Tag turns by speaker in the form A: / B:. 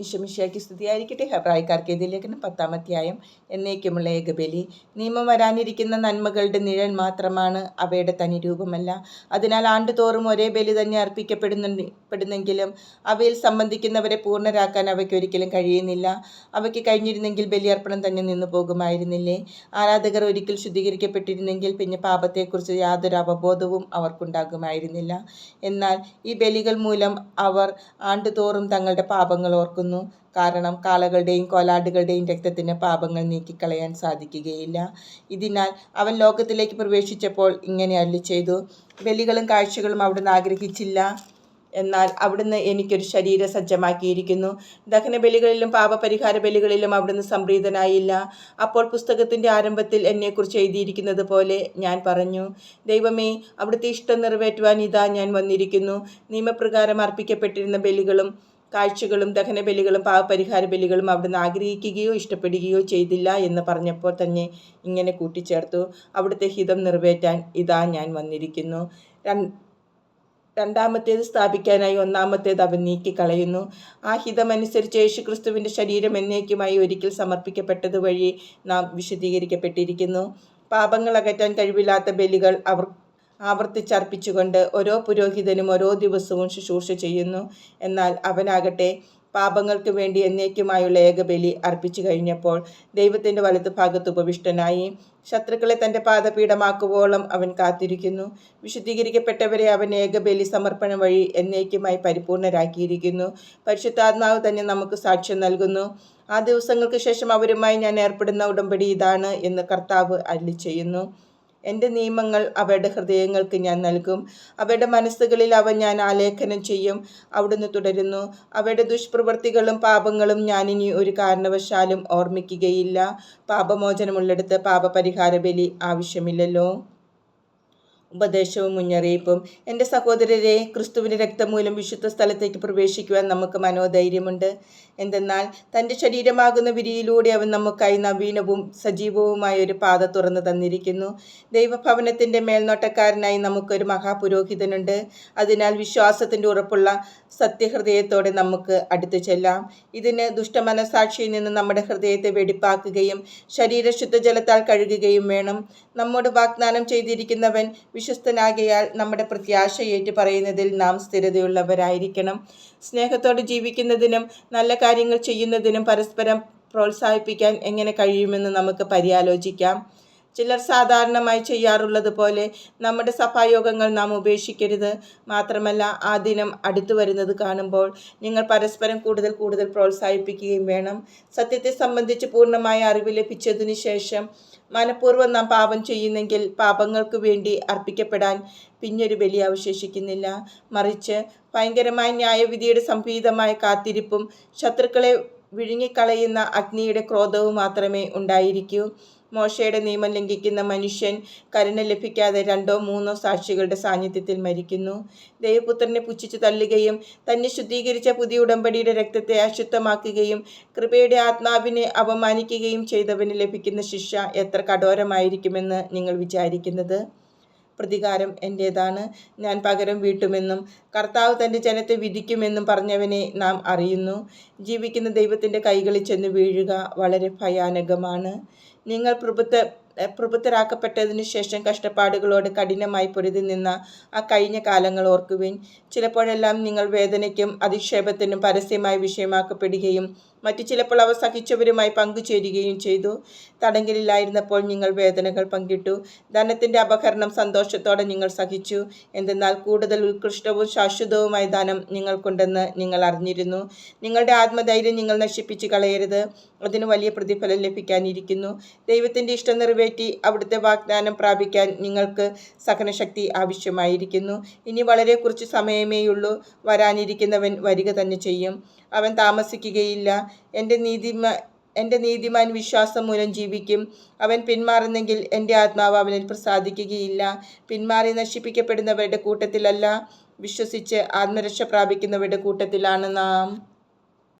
A: ഈശമിഷിയാക്കി സ്തുതിയായിരിക്കട്ടെ. ഹെബ്രായിക്കാർക്ക് എതിലേഖനം പത്താമധ്യായം എന്നേക്കുമുള്ള ഏകബലി. നിയമം വരാനിരിക്കുന്ന നന്മകളുടെ നിഴൽ മാത്രമാണ് അവയുടെ തനി രൂപമല്ല അതിനാൽ ആണ്ടുതോറും ഒരേ ബലി തന്നെ അർപ്പിക്കപ്പെടുന്നു പെടുന്നെങ്കിലും അവയിൽ സംബന്ധിക്കുന്നവരെ പൂർണരാക്കാൻ അവയ്ക്ക് ഒരിക്കലും കഴിയുന്നില്ല. അവയ്ക്ക് കഴിഞ്ഞിരുന്നെങ്കിൽ ബലിയർപ്പണം തന്നെ നിന്നു പോകുമായിരുന്നില്ലേ? ആരാധകർ ഒരിക്കൽ ശുദ്ധീകരിക്കപ്പെട്ടിരുന്നെങ്കിൽ പിന്നെ പാപത്തെക്കുറിച്ച് യാതൊരു അവബോധവും അവർക്കുണ്ടാകുമായിരുന്നില്ല. എന്നാൽ ഈ ബലികൾ മൂലം അവർ ആണ്ടുതോറും തങ്ങളുടെ പാപങ്ങൾ ഓർക്കുന്നു. കാരണം കാളകളുടെയും കോലാടുകളുടെയും രക്തത്തിന് പാപങ്ങൾ നീക്കിക്കളയാൻ സാധിക്കുകയില്ല. ഇതിനാൽ അവൻ ലോകത്തിലേക്ക് പ്രവേശിച്ചപ്പോൾ ഇങ്ങനെ അല്ല ചെയ്തു ബലികളും കാഴ്ചകളും അവിടുന്ന് ആഗ്രഹിച്ചില്ല. എന്നാൽ അവിടുന്ന് എനിക്കൊരു ശരീര സജ്ജമാക്കിയിരിക്കുന്നു. ദഹന ദഹനബലികളിലും പാപപരിഹാര ബലികളിലും അവിടുന്ന് സംപ്രീതനായില്ല. അപ്പോൾ പുസ്തകത്തിന്റെ ആരംഭത്തിൽ എന്നെക്കുറിച്ച് എഴുതിയിരിക്കുന്നത് പോലെ ഞാൻ പറഞ്ഞു ദൈവമേ അവിടുത്തെ ഇഷ്ടം നിറവേറ്റുവാൻ ഇതാ ഞാൻ വന്നിരിക്കുന്നു. നിയമപ്രകാരം അർപ്പിക്കപ്പെട്ടിരുന്ന ബലികളും കാഴ്ചകളും ദഹനബലികളും പാവപരിഹാര ബലികളും അവിടുന്ന് ആഗ്രഹിക്കുകയോ ഇഷ്ടപ്പെടുകയോ ചെയ്തില്ല എന്ന് പറഞ്ഞപ്പോൾ തന്നെ ഇങ്ങനെ കൂട്ടിച്ചേർത്തു. അവിടുത്തെ ഹിതം നിറവേറ്റാൻ ഇതാ ഞാൻ വന്നിരിക്കുന്നു. രണ്ടാമത്തേത് സ്ഥാപിക്കാനായി ഒന്നാമത്തേത് അവൻ നീക്കിക്കളയുന്നു. ആ ഹിതമനുസരിച്ച് യേശുക്രിസ്തുവിന്റെ ശരീരം എന്നേക്കുമായി ഒരിക്കൽ സമർപ്പിക്കപ്പെട്ടതുവഴി നാം വിശദീകരിക്കപ്പെട്ടിരിക്കുന്നു. പാപങ്ങൾ അകറ്റാൻ കഴിവില്ലാത്ത ബലികൾ അവർ ആവർത്തിച്ചർപ്പിച്ചുകൊണ്ട് ഓരോ പുരോഹിതനും ഓരോ ദിവസവും ശുശ്രൂഷ ചെയ്യുന്നു. എന്നാൽ അവനാകട്ടെ പാപങ്ങൾക്ക് വേണ്ടി എന്നേക്കുമായുള്ള ഏകബലി അർപ്പിച്ചു കഴിഞ്ഞപ്പോൾ ദൈവത്തിന്റെ വലതുഭാഗത്ത് ഉപവിഷ്ടനായി. ശത്രുക്കളെ തന്റെ പാദപീഠമാക്കുവോളം അവൻ കാത്തിരിക്കുന്നു. വിശുദ്ധീകരിക്കപ്പെട്ടവരെ അവൻ ഏകബലി സമർപ്പണം വഴി എന്നേക്കുമായി പരിപൂർണരാക്കിയിരിക്കുന്നു. പരിശുദ്ധാത്മാവ് തന്നെ നമുക്ക് സാക്ഷ്യം നൽകുന്നു. ആ ദിവസങ്ങൾക്ക് ശേഷം അവരുമായി ഞാൻ ഏർപ്പെടുന്ന ഉടമ്പടി ഇതാണ് എന്ന് കർത്താവ് അല്ലി ചെയ്യുന്നു. എന്റെ നിയമങ്ങൾ അവരുടെ ഹൃദയങ്ങൾക്ക് ഞാൻ നൽകും. അവരുടെ മനസ്സുകളിൽ അവ ഞാൻ ആലേഖനം ചെയ്യും. അവിടുന്ന് തുടരുന്നു. അവരുടെ ദുഷ്പ്രവൃത്തികളും പാപങ്ങളും ഞാൻ ഇനി ഒരു കാരണവശാലും ഓർമ്മിക്കുകയില്ല. പാപമോചനമുള്ളിടത്ത് പാപപരിഹാര ബലി ആവശ്യമില്ലല്ലോ. ഉപദേശവും മുന്നറിയിപ്പും. എന്റെ സഹോദരരെ ക്രിസ്തുവിന്റെ രക്തമൂലം വിശുദ്ധ സ്ഥലത്തേക്ക് പ്രവേശിക്കുവാൻ നമുക്ക് മനോധൈര്യമുണ്ട്. എന്തെന്നാൽ തന്റെ ശരീരമാകുന്ന വിരിയിലൂടെ അവൻ നമുക്കായി നവീനവും സജീവവുമായ ഒരു പാത തുറന്നു തന്നിരിക്കുന്നു. ദൈവഭവനത്തിന്റെ മേൽനോട്ടക്കാരനായി നമുക്കൊരു മഹാപുരോഹിതനുണ്ട്. അതിനാൽ വിശ്വാസത്തിന്റെ ഉറപ്പുള്ള സത്യഹൃദയത്തോടെ നമുക്ക് അടുത്തു ചെല്ലാം. ഇതിന് ദുഷ്ടമനസാക്ഷിയിൽ നിന്ന് നമ്മുടെ ഹൃദയത്തെ വെടിപ്പാക്കുകയും ശരീര ശുദ്ധജലത്താൽ കഴുകുകയും വേണം. നമ്മോട് വാഗ്ദാനം ചെയ്തിരിക്കുന്നവൻ വിശ്വസ്തനാകയാൽ നമ്മുടെ പ്രത്യാശ ഏറ്റു പറയുന്നതിൽ നാം സ്ഥിരതയുള്ളവരായിരിക്കണം. സ്നേഹത്തോടെ ജീവിക്കുന്നതിനും നല്ല കാര്യങ്ങൾ ചെയ്യുന്നതിനും പരസ്പരം പ്രോത്സാഹിപ്പിക്കാൻ എങ്ങനെ കഴിയുമെന്ന് നമുക്ക് പര്യാലോചിക്കാം. ചിലർ സാധാരണമായി ചെയ്യാറുള്ളത് പോലെ നമ്മുടെ സഭായോഗങ്ങൾ നാം ഉപേക്ഷിക്കരുത്. മാത്രമല്ല ആ ദിനം അടുത്തു വരുന്നത് കാണുമ്പോൾ നിങ്ങൾ പരസ്പരം കൂടുതൽ കൂടുതൽ പ്രോത്സാഹിപ്പിക്കുകയും വേണം. സത്യത്തെ സംബന്ധിച്ച് പൂർണമായ അറിവ് ലഭിച്ചതിന് ശേഷം മനഃപൂർവം നാം പാപം ചെയ്യുന്നെങ്കിൽ പാപങ്ങൾക്ക് വേണ്ടി അർപ്പിക്കപ്പെടാൻ പിന്നൊരു ബലി അവശേഷിക്കുന്നില്ല. മറിച്ച് ഭയങ്കരമായ ന്യായവിധിയുടെ സംഭീതമായ കാത്തിരിപ്പും ശത്രുക്കളെ വിഴുങ്ങിക്കളയുന്ന അഗ്നിയുടെ ക്രോധവും മാത്രമേ ഉണ്ടായിരിക്കൂ. മോശയുടെ നിയമം ലംഘിക്കുന്ന മനുഷ്യൻ കരുണ ലഭിക്കാതെ രണ്ടോ മൂന്നോ സാക്ഷികളുടെ സാന്നിധ്യത്തിൽ മരിക്കുന്നു. ദേവപുത്രനെ പുച്ഛിച്ചു തള്ളുകയും തന്നെ ശുദ്ധീകരിച്ച പുതിയ ഉടമ്പടിയുടെ രക്തത്തെ അശുദ്ധമാക്കുകയും കൃപയുടെ ആത്മാവിനെ അപമാനിക്കുകയും ചെയ്തവന് ലഭിക്കുന്ന ശിക്ഷ എത്ര കഠോരമായിരിക്കുമെന്ന് നിങ്ങൾ വിചാരിക്കുന്നത്? പ്രതികാരം എന്റേതാണ് ഞാൻ പകരം വീട്ടുമെന്നും കർത്താവ് തന്റെ ജനത്തെ വിധിക്കുമെന്നും പറഞ്ഞവനെ നാം അറിയുന്നു. ജീവിക്കുന്ന ദൈവത്തിന്റെ കൈകളിൽ ചെന്ന് വീഴുക വളരെ ഭയാനകമാണ്. നിങ്ങൾ പ്രഭുത്വ പ്രഭുത്തരാക്കപ്പെട്ടതിന് ശേഷം കഷ്ടപ്പാടുകളോട് കഠിനമായി പൊരുതി നിന്ന ആ കഴിഞ്ഞ കാലങ്ങൾ ഓർക്കുവിൻ. ചിലപ്പോഴെല്ലാം നിങ്ങൾ വേദനയ്ക്കും അധിക്ഷേപത്തിനും പരസ്യമായി വിഷയമാക്കപ്പെടുകയും മറ്റു ചിലപ്പോൾ അവ സഹിച്ചവരുമായി പങ്കുചേരുകയും ചെയ്തു. തടങ്കലില്ലായിരുന്നപ്പോൾ നിങ്ങൾ വേദനകൾ പങ്കിട്ടു. ധനത്തിന്റെ അപഹരണം സന്തോഷത്തോടെ നിങ്ങൾ സഹിച്ചു. എന്തെന്നാൽ കൂടുതൽ ഉത്കൃഷ്ടവും ശാശ്വതവുമായ ധനം നിങ്ങൾക്കുണ്ടെന്ന് നിങ്ങൾ അറിഞ്ഞിരുന്നു. നിങ്ങളുടെ ആത്മധൈര്യം നിങ്ങൾ നശിപ്പിച്ച് കളയരുത്. അതിന് വലിയ പ്രതിഫലം ലഭിക്കാനിരിക്കുന്നു. ദൈവത്തിന്റെ ഇഷ്ടം നിറവേറ്റി അവിടുത്തെ വാഗ്ദാനം പ്രാപിക്കാൻ നിങ്ങൾക്ക് സഹനശക്തി ആവശ്യമായിരിക്കുന്നു. ഇനി വളരെ കുറച്ച് സമയമേയുള്ളൂ. വരാനിരിക്കുന്നവൻ വരിക തന്നെ ചെയ്യും. അവൻ താമസിക്കുകയില്ല. എന്റെ നീതിമാ എന്റെ നീതിമാൻ വിശ്വാസം മൂലം ജീവിക്കും. അവൻ പിന്മാറുന്നെങ്കിൽ എന്റെ ആത്മാവ് അവനിൽ പ്രസാദിക്കുകയില്ല. പിന്മാറി നശിപ്പിക്കപ്പെടുന്നവരുടെ കൂട്ടത്തിലല്ല വിശ്വസിച്ച് ആത്മരക്ഷ പ്രാപിക്കുന്നവരുടെ കൂട്ടത്തിലാണ് നാം.